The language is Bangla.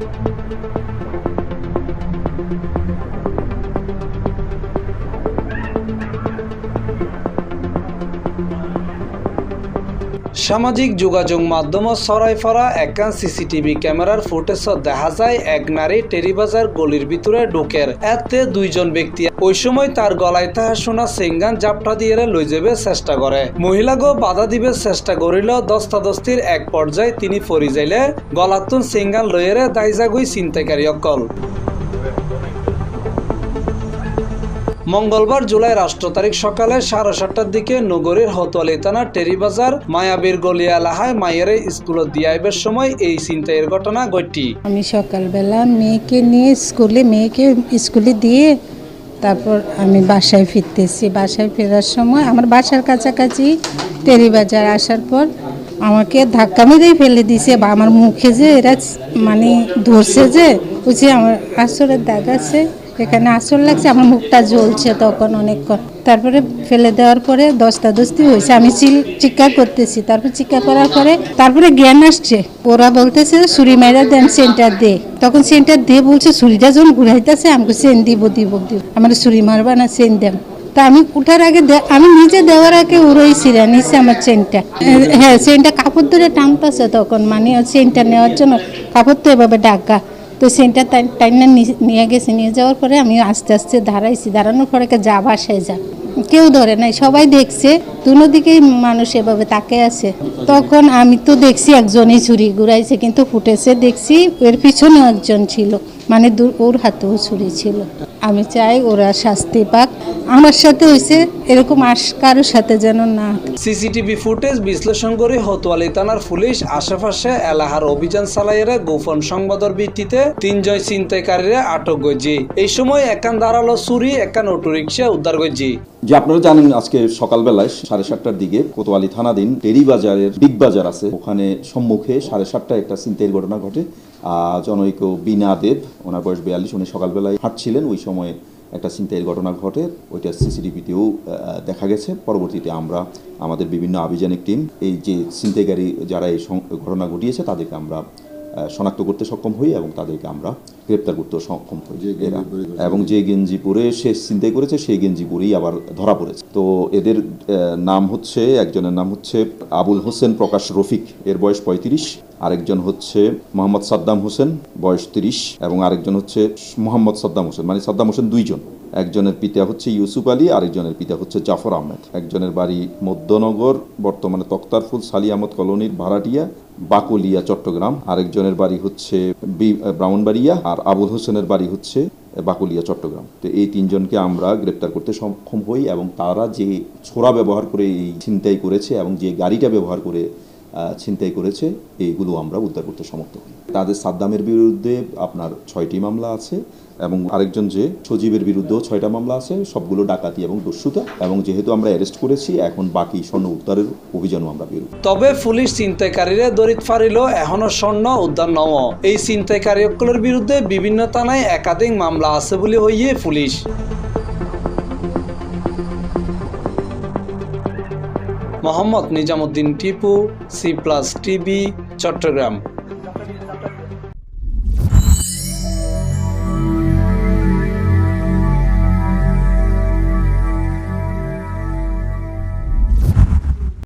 Thank you. সামাজিক যোগাযোগ মাধ্যম সরাইফারা একান সিসিটিভি ক্যামেরার ফুটেজ দেখা যায়, এক নারী টেরিবাজার গলির ভিতরে ঢুকের এতে দুইজন ব্যক্তি ওই সময় তার গলায় তাহা শোনা সিঙ্গান জাপটা দিয়ে লই যাবে চেষ্টা করে। মহিলাগো বাধা দিবে চেষ্টা করিল, দস্তাদস্তির এক পর্যায়ে তিনি ফরি যাইলে গলাতুন সিঙ্গান লইয়েরে দাইজাগুই চিন্তাকারী অকল। মঙ্গলবার জুলাই রাষ্ট্র তারিখ সকালে সাড়ে সাতটার দিকে নগরীর হতোয়ালি থানার টেরিবাজার মায়াবীর গলিয়া লাহায় মায়ের স্কুলত দিয়াইবের সময় এই চিন্তায়ের ঘটনা ঘটি। আমি সকালবেলা মেয়েকে নিয়ে স্কুলে, মেয়েকে স্কুলে দিয়ে তারপর আমি বাসায় ফিরতেছি। বাসায় ফেরার সময় আমার বাসার কাছাকাছি টেরিবাজার আসার পর আমাকে ধাক্কা মেরেই ফেলে দিছে। বা আমার মুখে যে এরা মানে ধরছে যে বুঝি আমার আসরের দাগ আছে এখানে আসল লাগছে, আমার মুখটা জ্বলছে তখন অনেকক্ষণ। তারপরে ফেলে দেওয়ার পরে দস্তা দস্তি হয়েছে। আমি চিল, চিৎকার করতেছি। তারপর চিৎকার করার পরে তারপরে জ্ঞান আসছে। ওরা বলতেছে, ছুরি মাইরা দেন সেন্টার দে। তখন সেন্টার দিয়ে বলছে, ছুরিটা যখন ঘুরাইতেছে, আমাকে সেন দিব দিব দিব। আমার ছুরি মারবা না, সেন দেন। তা আমি উঠার আগে দে- আমি নিজে দেওয়ার আগে উড়োই ছিঁড়ে নিচ্ছে আমার চেনটা হ্যাঁ চেনটা কাপড় ধরে টানতেছে তখন। মানে চেনটা নেওয়ার জন্য কাপড় তো এভাবে ডাকা তো সেন্টার টাইনা নিয়ে গেছে। নিয়ে যাওয়ার পরে আমি আস্তে আস্তে দাঁড়াইছি। দাঁড়ানোর পরে যা বাসায় যা। কেউ ধরে নাই, সবাই দেখছে। দুনো দিকেই মানুষ এভাবে তাকে আছে। তখন আমি তো দেখছি একজনই ছুরি ঘুরাইছে, কিন্তু ফুটেছে দেখছি এর পিছনে একজন ছিল। মানে দূর ওর হাতেও ছুরি ছিল। আমি চাই ওরা শাস্তি পাক। আমার সাথে হয়েছে এরকম আস কারোর সাথে যেন না সিসিটিভি ফুটেজ বিশ্লেষণ করে হতোয়ালি থানার পুলিশ আশেপাশে এলাহার অভিযান চালাইয়ের গোপন সংবাদের ভিত্তিতে তিনজন ছিনতাইকারীরা আটক গজি। এই সময় একান দাঁড়াল চুরি একান অটোরিকশা উদ্ধার গজি। যে আপনারা জানেন আজকে সকালবেলায় সাড়ে সাতটার দিকে কোতোয়ালি থানাধীন টেরি বাজারের বিগ বাজার আছে। ওখানে সম্মুখে সাড়ে সাতটায় একটা চিন্তায়ের ঘটনা ঘটে। জনৈক বিনা দেব ওনার বয়স বিয়াল্লিশ উনি সকালবেলায় হাঁটছিলেন। ওই সময় একটা চিন্তায়ের ঘটনা ঘটে ওইটা সিসিটিভিতেও দেখা গেছে। পরবর্তীতে আমরা আমাদের বিভিন্ন আভিযানিক টিম এই যে ছিনতাইকারী যারা এই ঘটনা ঘটিয়েছে তাদেরকে আমরা শনাক্ত করতে সক্ষম হই এবং তাদেরকে আমরা গ্রেপ্তার করতে সক্ষম হই। এরা। এবং যে গেঞ্জি পরে সে চিন্তাই করেছে সেই গেঞ্জি পরেই আবার ধরা পড়েছে। তো এদের নাম হচ্ছে একজনের নাম হচ্ছে আবুল হোসেন প্রকাশ রফিক এর বয়স পঁয়ত্রিশ। আরেকজন হচ্ছে মোহাম্মদ সাদ্দাম হোসেন, বয়স তিরিশ, এবং আরেকজন হচ্ছে মোহাম্মদ সাদ্দাম হোসেন মানে সাদ্দাম হোসেন দুইজন। একজনের পিতা হচ্ছে ইউসুফ আলী, আরেকজনের পিতা হচ্ছে জাফর আহমেদ। একজনের বাড়ি মধ্যনগর, বর্তমানে তক্তারফুল সালি আহমদ কলোনির ভাড়াটিয়া, বাকুলিয়া, চট্টগ্রাম। আরেকজনের বাড়ি হচ্ছে ব্রাহ্মণবাড়িয়া আর আবুল হোসেনের বাড়ি হচ্ছে বাকুলিয়া, চট্টগ্রাম। তো এই তিনজনকে আমরা গ্রেপ্তার করতে সক্ষম হই, এবং তারা যে ছোড়া ব্যবহার করে এই ছিনতাই করেছে, এবং যে গাড়িটা ব্যবহার করে ছিনতাই করেছে, এইগুলো আমরা উদ্ধার করতে সমর্থ হই। তাদের সাদ্দামের বিরুদ্ধে আপনার ছয়টি মামলা আছে এবং আরেকজন যে সজীবের বিরুদ্ধেও ছয়টা মামলা আছে, সবগুলো ডাকাতি এবং দস্যুতা এবং যেহেতু আমরা অ্যারেস্ট করেছি, এখন বাকি স্বর্ণ উদ্ধারের অভিযানও আমরা বেরোব। তবে পুলিশ ছিনতাইকারীরা দরিত ফারিল এখনও স্বর্ণ উদ্ধার নম এই ছিনতাইকারীগুলোর বিরুদ্ধে বিভিন্ন থানায় একাধিক মামলা আছে বলে হইয়ে police. Mohammad Nizamuddin Tipu C plus TV Chattogram.